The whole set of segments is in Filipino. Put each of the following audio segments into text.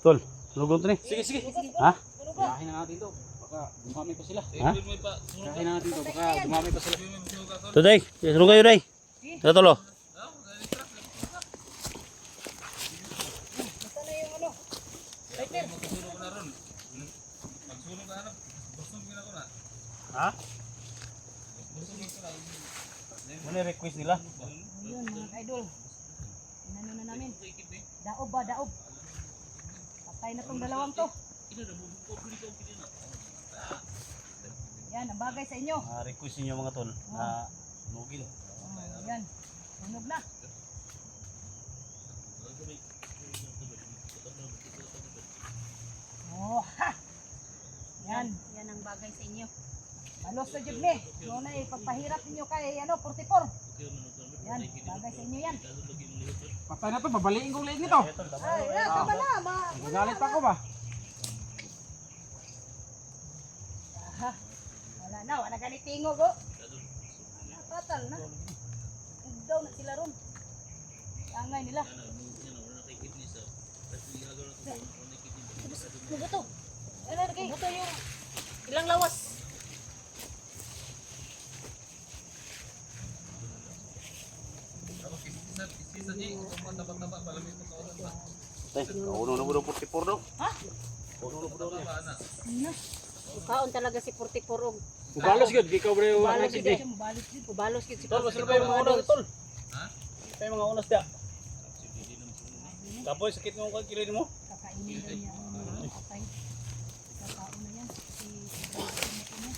Tol, lugon to ni. Sige, sige. Ha? Kain na natin to. Baka dumami pa sila. Ha? Kain na natin to. Baka dumami pa sila. Today, sunog kayo day. Sa tolo. Ha? Ano yung request nila? Yun mga idol. Inano na namin. Daob ba, daob. Patay na tong dalawang to. Yan, ang bagay sa inyo. Ah, request niyo mga tol na nugil. Oh, yan, tunog na. Oh, ha! Yan, yan ang bagay sa inyo. Malos sa ni. Muna eh, pagpahirap ninyo kay ano, 44. Yan, bagay sa inyo yan. Patay na to. Babaliin kong leeg nito. Ay, na, tama na. Ma, Magalit pa ako ba? Ha? Wala na, wala ganit tingog oh. Napatal na. Ugdaw na sila ron. Angay nila. Ano to? Ano? Buto yung ilang lawas. Tay, kauno na mo daw 44 daw. Ha? Kauno na mo daw. Ano? Kaon talaga si 44 og Ubalos gud. Ikaw bro. Ano Balos si gid. ubalos gid si Tol, masalo yung mga unas, tol. Ha? Yung mga unas dia. Tapos sakit mo kang kilid mo. Kakainin daw niya ang mga patay. Kakao na yan. Si si niya.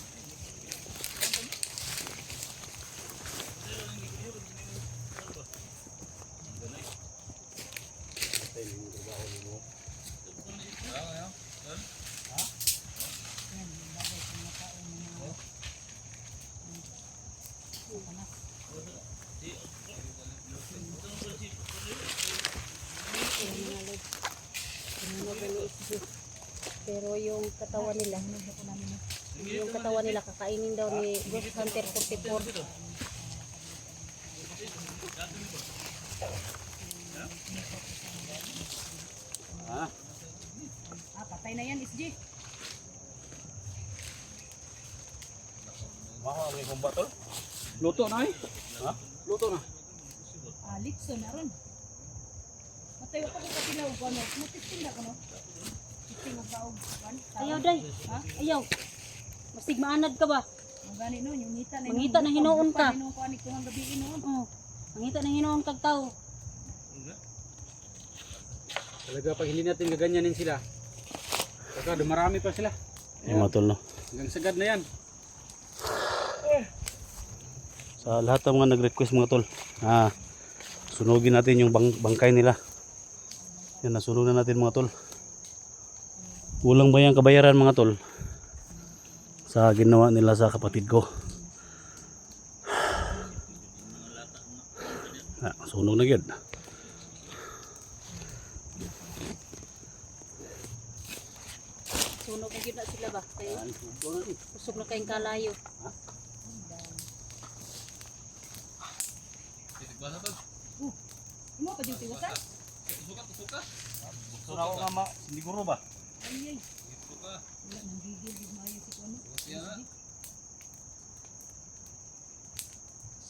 Pero yung katawan nila yung katawan nila kakainin daw ni Ghost Hunter 44 Ha? Ah, patay na yan, SG. Mako ang kumba tol. Luto na eh. Ha? Luto na. Ah, litso na ron. Matayo pa ko kapila og ano. Mutisting na ko no. Tisting og kaog. Kan? ayaw day Ha? ayaw masig maanad ka ba Ang gani no, yung ngita na. Mangita na hinuon ka. Hinuon ko ani ko ang gabi noon. oh mangita na hinoon kag tao Talaga pag hindi natin gaganyanin sila. Baka dumarami pa sila. Yung mga tol no. Hanggang sagad na yan. Sa lahat ng mga nag-request mga tol. Ah, sunugin natin yung bang bangkay nila. Yan, nasunog na natin mga tol. Walang bayang kabayaran mga tol. Sa ginawa nila sa kapatid ko. Ah, sunog na gyud. sunog na gyud na sila ba kay usog na kayong kalayo Imo pa duty wasan? Gusto na ako nga ma, siguro ba? Ay ay. Wala nang gigil gid maayo si kuno.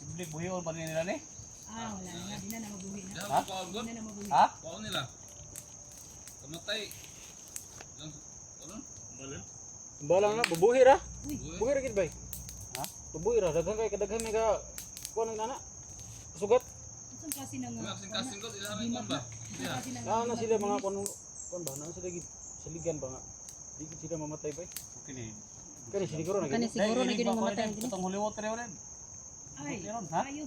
Simple buhiyon pa nila ni. Ah, wala na nga di na na mabuhi na. Ha? Di na na mabuhi. Ha? Kuha nila. Kamatay. Lang, ano? Balang na. Bubuhi ra. Bubuhi ra gid bay. Ha? Bubuhi ra. Daghan kay kadaghan nga kuha ng nana. Sugat. unsang klase ng Mga kasing-kasing ko, sila may kuwan ba? Klase Naa na sila mga kuno kuan ba? Naa sila gid saligan ba nga. Di gid sila mamatay bay. Okay ni. Kani siguro na kani gid. siguro na ang mamatay Dili. Itong holy water yun rin. Ay, ayo.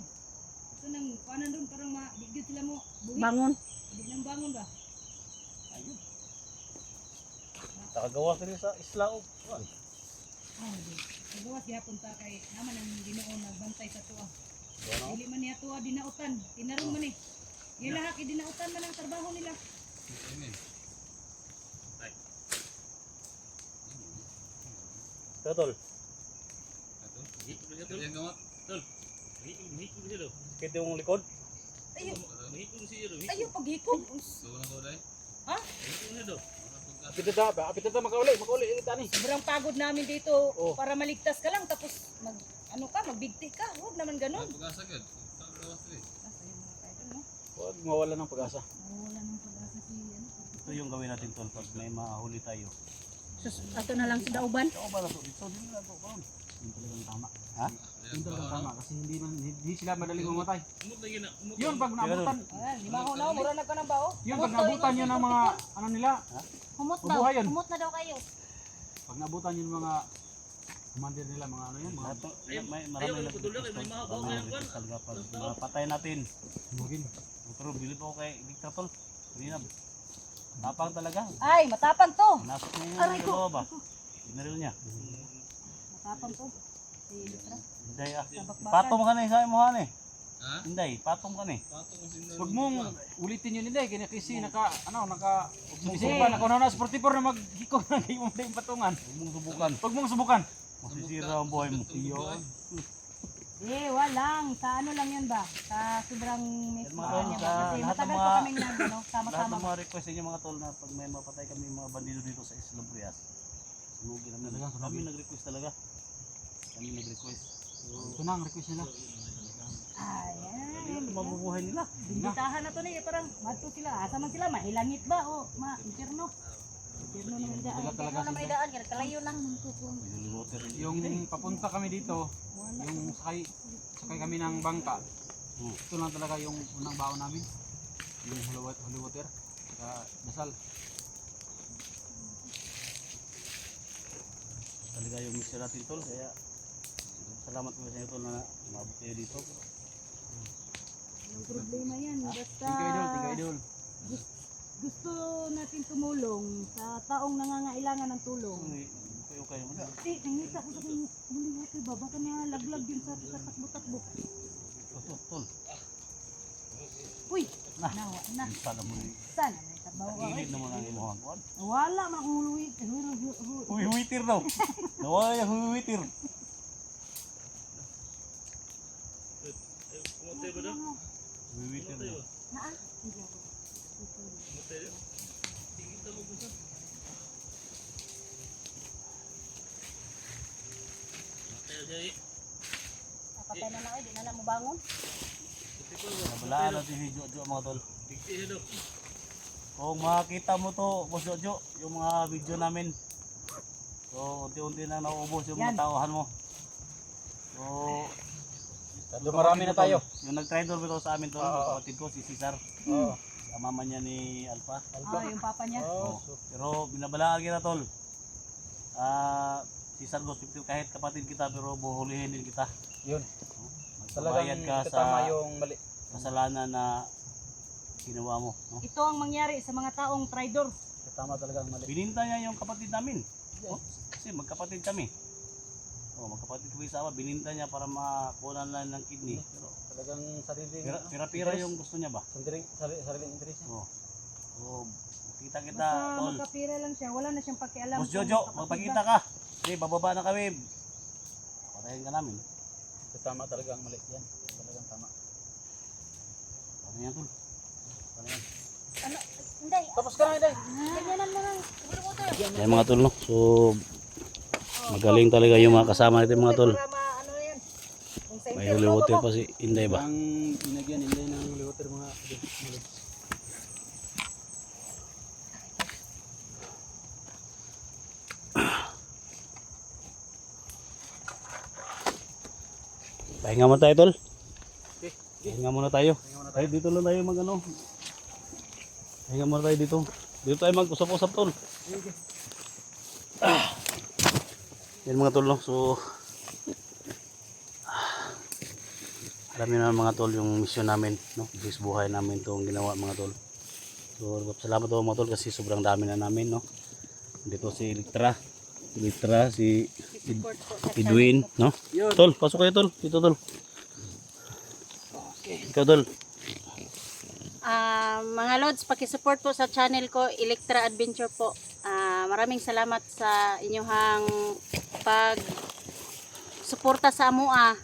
Ito nang kanan doon parang ma di sila mo buhi. bangon Di nang bangon ba? Ayun. Nakagawas rin sa isla o. Ah, di. Pagawas gyapon ta kay naman ang Ginoo nagbantay sa tuwa. Dili man niya tuwa dinautan, tinaron man eh. Yung lahat dinautan man ang trabaho nila. Gamot. Sakit yung likod. Ayo. Ayo paghikog. Ha? Apit na ta, apit na ta makauli, makauli. Ita ni. Sobrang pagod namin dito. Para maligtas ka lang tapos mag ano ka, magbigti ka. Huwag naman ganun. Pag-asa agad. Saan gawas dili? Asa yung mga idol, no? Huwag mawala ng pag-asa. Wala nang pag-asa si ano. Ito yung gawin natin tol pag may mahuli tayo. Sus, ato na lang sa dauban. Ikaw ba na to? Dito, dito na to. Karon. Yung talagang tama. Ha? Yung talagang tama kasi hindi man hindi sila madaling mamatay. Yun pag naabutan, lima ko na, mura na ka ng bao. yun pag naabutan yun ng mga ano nila, Humot daw. Humot na daw kayo. pag naabutan yun mga commander nila mga ano yan, mga Lahat to- may marami na na talaga pag mapatay natin. tumugin. Pero bilib ako kay Victor tol. Hindi na. Tapang talaga. Ay, matapang to. Nasok niya yung Aray ko. ba? Binaril niya. Matapang to. Hindi ah. Patong ka na eh, sabi mo han eh. Ha? Hindi, patong ka na eh. Huwag mong ulitin yun hindi, kaya kasi naka, ano, naka, sumisipa, naka na 44 na maghiko na kayo mo yung patungan. Huwag mong subukan. Huwag mong subukan. Masisira ang buhay mo. Yun. Eh, walang. Sa ano lang yun ba? Sa sobrang miss Yan mga tol, niya sa? Kasi lahat ng matagal mga- pa kaming nag, ano, Lahat sama-sama. ng mga request niyo mga tol na pag may mapatay kami mga bandido dito sa Isla Brias. Sunugin namin. Talaga, sunugin. Kami nag-request talaga. Kami nag-request. Ito na ang request nila. Ayan. Mabubuhay nila. Binditahan na to ni, parang madto sila. Asa man sila, mahilangit ba? O, ma, impyerno. Daan. Wala talaga Ano naman sila. idaan? Kaya kalayo na. Yung papunta kami dito, yung sakay, sakay kami ng bangka. Ito lang talaga yung unang baon namin. Yung holy water, holy water. Saka dasal. Talaga yung mission natin tol. Kaya salamat po sa inyo tol na umabot kayo dito. Yung problema yan. Basta Tingka idol, tingka idol. Gusto natin tumulong sa taong nangangailangan ng tulong. Kayo kayo wala. Eh, nangita ko sa kong muli water ba? Baka na laglag yun sa sa takbo-takbo. Tol, tol. Uy, Na. nawa na. Sana mo ni. Sana may tabaw ka. Gilid naman ang imuhang kuwan. Wala man akong huluwi. Hulu- hu- hu- Huy, huwitir daw. Nawala yung huwitir. Huwitir daw. Naa? Napatay na na kayo. Di na na mo bangon. Nabalaan natin si Jojo mga tol. Kung makakita mo to, Boss Jojo, yung mga video namin. So, unti-unti na nauubos yung Yan. mga tauhan mo. So, So, marami na tayo. Yung nag-traitor ko sa amin to, Oo. kapatid ko, si Cesar. Oo. Ang mama niya ni Alpha. Ah, yung papa niya. Oo. Pero binabalaan kita tol. Ah, Cesar Gospel kahit kapatid kita pero buhulihin din kita. Yun. Magbabayad Talagang ka sa tama yung mali. kasalanan na ginawa mo. No? Ito ang mangyari sa mga taong traidor. Tama talaga ang mali. Bininta niya yung kapatid namin. Oh, kasi magkapatid kami. Oh, magkapatid kami sa ama, bininta niya para makuha na ng kidney. Pero Talagang sarili. pira, pira-pira yung gusto niya ba? Sariling, sarili, sariling interest niya. Oh. Oh, kita kita Basta tol. magkapira lang siya. Wala na siyang pakialam. Boss kung Jojo, kapatid magpakita ba. ka. Sige, bababa na kami. Patayin ka namin. So, tama talaga ang mali. Yan. Talagang tama. Ano yan tol? Ano yan? Ano? Hindi. Tapos ka na, Inday. Ganyanan mo ng holy water. Yan mga tol no. So magaling talaga yung mga kasama natin mga tol. Ano May water mo. pa si Inday ba? Ang pinagyan, Inday ng holy water mga Pahinga muna tayo tol. Okay. Pahinga muna tayo. Tayo dito lang tayo mag ano. Pahinga muna tayo dito. Dito tayo mag-usap-usap tol. Ah. Yan mga tol no. So alam niyo na mga tol yung mission namin no. This buhay namin itong ginawa mga tol. So salamat po mga tol kasi sobrang dami na namin no. Dito si Litra. Litra si Edwin, no? Tol, pasok kayo tol. Dito tol. Ikaw tol. Ah, mga Lods, paki-support po sa channel ko, Electra Adventure po. Ah, maraming salamat sa inyong pag suporta sa amoa.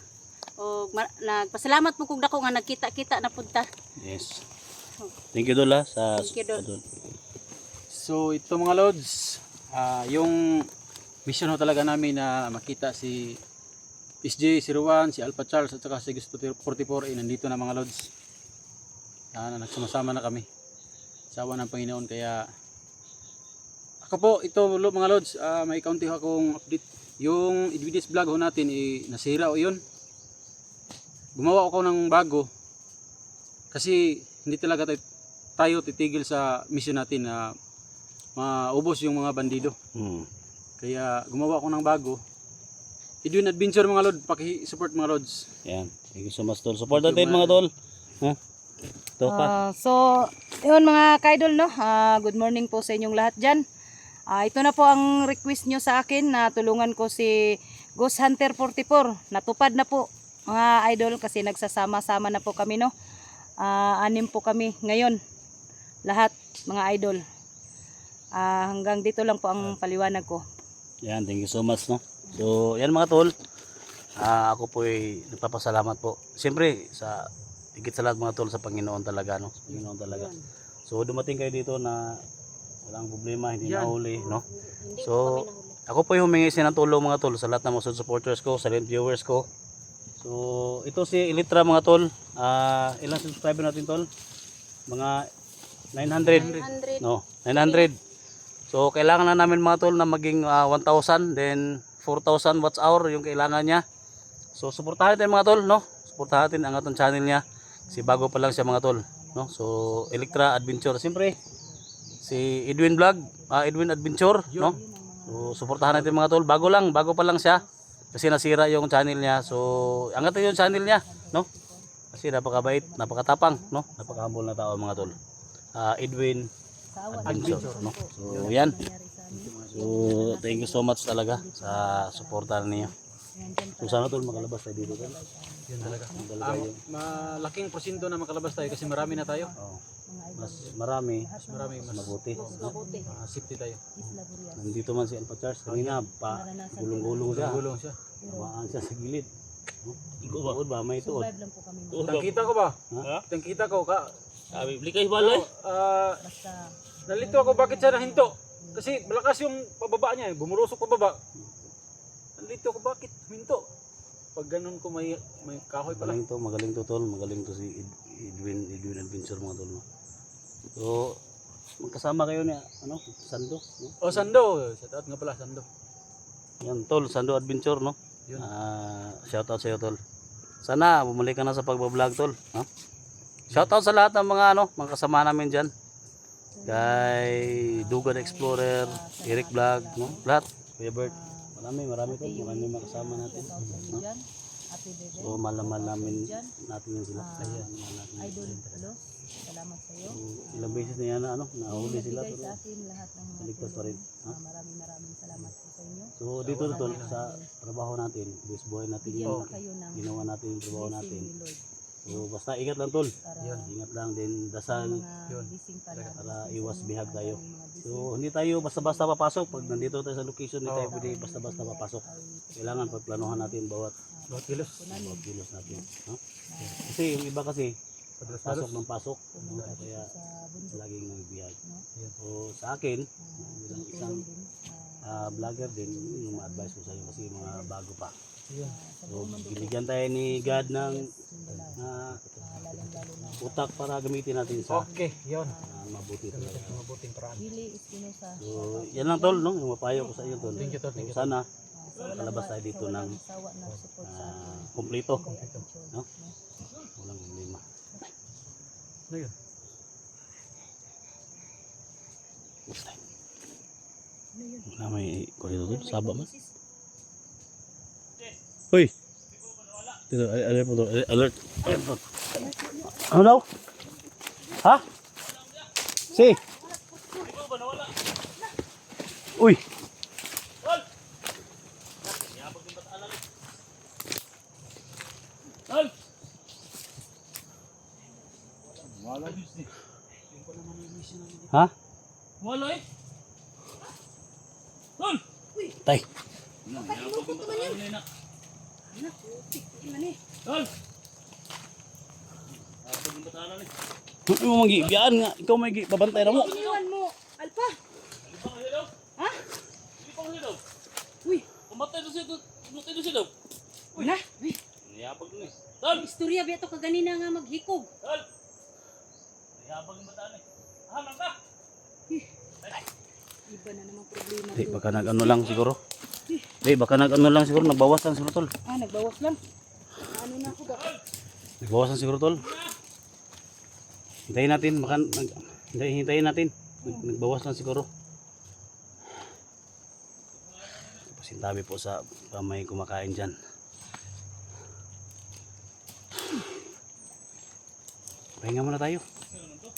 O mar- nagpasalamat po kung dako nga nagkita-kita na punta. Yes. Thank you tol ha, sa Thank you, Dol. So ito mga lods, ah, yung mission ho talaga namin na makita si SJ, si Ruan, si Alpha Charles at saka si Gusto 44 eh, nandito na mga lods. Ah, na nagsumasama na kami. Sa awa ng Panginoon kaya ako po ito mga lods, ah, may kaunti ho akong update. Yung Edwides vlog ho natin eh, nasira o yun. Gumawa ako ng bago kasi hindi talaga tayo, tayo titigil sa mission natin na maubos yung mga bandido. Hmm. Kaya gumawa ako ng bago. Edwin Adventure mga lord, paki-support mga lods. Yan. Thank you so much tol. Support natin mga tol. Ha? Ito pa. Ah, so, yun mga kaidol, no? Ah, good morning po sa inyong lahat dyan. Ah, ito na po ang request nyo sa akin na tulungan ko si Ghost Hunter 44. Natupad na po mga idol kasi nagsasama-sama na po kami, no? Ah, anim po kami ngayon. Lahat mga idol. Ah, hanggang dito lang po ang paliwanag ko. Yan, thank you so much, no? So, yan mga tol. Ah, ako po ay nagpapasalamat po. Siyempre, sa higit sa lahat mga tol sa Panginoon talaga, no? Sa Panginoon talaga. So, dumating kayo dito na walang problema, hindi Yan. nahuli, no? Hindi So, po kami nahuli. Ako po yung humingi siya ng tulong mga tol sa lahat ng mga supporters ko, silent viewers ko. So, ito si Elitra mga tol. Ah, ilang subscriber natin tol? Mga 900. 900. No, 900. So, kailangan na namin mga tol na maging ah, 1,000 then 4,000 watts hour yung kailangan niya. So, suportahan natin mga tol, no? Suportahan natin ang atong channel niya. Si bago pa lang siya mga tol, no? So, Electra Adventure siyempre. Si Edwin Vlog, ah, Edwin Adventure, no? So, suportahan natin mga tol. Bago lang, bago pa lang siya. Kasi nasira yung channel niya. So, angat yung channel niya, no? Kasi napakabait, napakatapang, no? Napaka-humble na tao mga tol. Ah, Edwin Adventure, no? So, yan. So, thank you so much talaga sa suporta ninyo. So, sana tol makalabas tayo dito. Yun talaga. Talaga yung, malaking porsyento na makalabas tayo kasi marami na tayo. oh, mas marami, Mas marami, mas mas mabuti. Ah, safety tayo. Nandito man si Alpha Charles. Kanina, pa, gulong-gulong siya. Gulong siya. Tumaan siya sa gilid. Ikaw ba? May tuod. Survive lang po kami. Tangkita ko ba? Ha? Tangkita ko ka. Sabi, bili kayo baloy. Ah, nalito ako bakit siya nahinto? Kasi malakas yung pababa niya, eh. bumurusok pababa. Nalito ako bakit hinto? Pag ganun ko may may kahoy pala. Magaling to, magaling to tol. Magaling to si Ed- Edwin, Edwin Adventure mga tol. No? So, magkasama kayo ni ano, Sando. No? O Sando, shout out nga pala Sando. Yan tol, Sando Adventure no. Yun. Ah, shout out sa iyo tol. Sana bumalik ka na sa pagbablog tol, ha? Shout out sa lahat ng mga ano, mga kasama namin diyan. Kay Dugan Explorer, Eric Vlog, no? Lahat, Kuya Bert. Marami, marami tol, marami mga kasama natin. No? dyan. So, malaman namin natin yun sila. Ayan, mahal natin. Idol, hello. Salamat sa iyo. So, ilang beses na yan na ano, nahuli sila pero sa akin lahat ng mga Ligtas pa rin. Ha? Ah, maraming maraming salamat po sa inyo. So dito na tol sa trabaho natin, this buhay natin yung ginawa natin yung trabaho natin. So basta ingat lang tol. para Yun. Ingat lang din dasal Yun. para iwas bihag tayo. So hindi tayo basta-basta papasok pag nandito tayo sa location, hindi tayo pwede basta-basta papasok. Kailangan pagplanuhan natin bawat Bawat kilos. bawat kilos natin. No? Kasi yung iba kasi pasok ng pasok, kaya laging nagbibihag. no? So sa akin, bilang isang ah, ah, vlogger din, yun yung ma-advise ko sa iyo kasi mga bago pa. Yun. So, binigyan tayo ni God ng ah, na utak para gamitin natin sa Okay, yun. ah, mabuti talaga. Mabuting paraan. So, yan lang tol, no? Yung mapayo ko sa iyo tol. Thank you, tol. Thank you, So, sana kalabas tayo dito ng kay Attention No? Walang problema. Ano yun? Next time. Ah, may kurito tol, saba man. Hoy! Dito, al- alert po Alert. Alert. Ano daw? Ha? Si? Uy! Ha? Wala eh. Tol! Tay. Tol! Huwag mo magigibiyaan nga. Ikaw may babantay na mo. Iniwan mo. Alpa. Alpa ka hilaw? Ha? Hindi pa ka hilaw. Uy. Kumatay na siya. Kumatay na siya. Uy. Wala. Uy. Niyapag na eh. Tol! Istorya ba ito kaganina nga maghikog? Tol! Niyapag yung bataan eh. Ah, mangka! Iba na naman problema. Di, baka nag-ano lang siguro. Di, baka nag-ano lang siguro. Nagbawas lang siguro tol. Ah, nagbawas lang. Ano na ako ba? Nagbawas lang siguro tol. Hintayin natin. Baka, nag, hintayin, hintayin natin. Nag- Nagbawas lang siguro. Pasintabi po sa pamay kumakain dyan. Pahinga muna tayo. Inibas ko baril ko.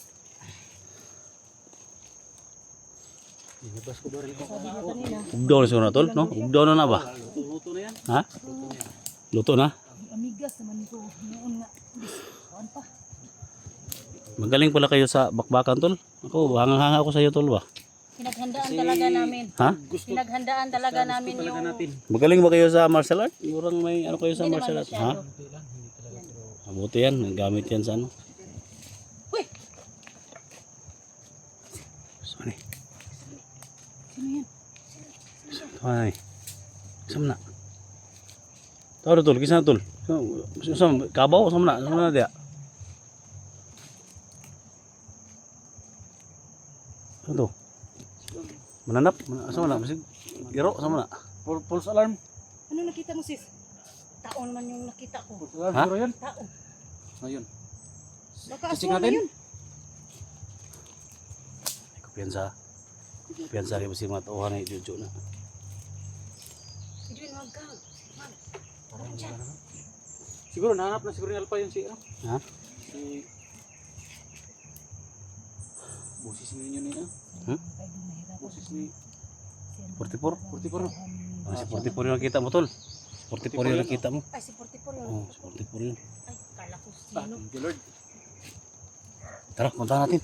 Ugdaw na siguro na tol, no? Ugdaw na na ba? Luto na yan. Ha? Luto na? Amigas naman ko. Noon kawan pa. Magaling pala kayo sa bakbakan tol. Ako, hangang-hanga ako sa iyo tol ba? Pinaghandaan talaga namin. Ha? Gusto Pinaghandaan talaga namin yung. Magaling ba kayo sa martial art? Murang may ano kayo sa martial art? Ha? Mabuti yan, gamit yan sa ano. Uy! Saan eh? Sino yan? Ay. Saan na? Tawag tol, kisa tol. Saan? Kabaw? Saan na? Saan na dia? Ano? Mananap? Mana- Saan na? Masig? Iro? Saan na? Pul- Pulse alarm. Ano nakita mo sis? Tao naman yung nakita ko. Pulse alarm Ha? siguro yan. Tao. Ayun. Baka aswang na natin? yun. Kumpiyansa. Kumpiyansa kayo si mga tauhan na Jojo na. Ka. Siguro nahanap na siguro ni Alpha yun si ano? Ha? Si Boses ninyo ni ano? Hmm? Boses ni 44? 44 no? Ah, si 44 yung nakita mo tol. 44 yung nakita mo. Ay, si 44 yun. Oh, si 44 yun. Ay, kala ko Ah, sino. you Lord. Tara, punta natin.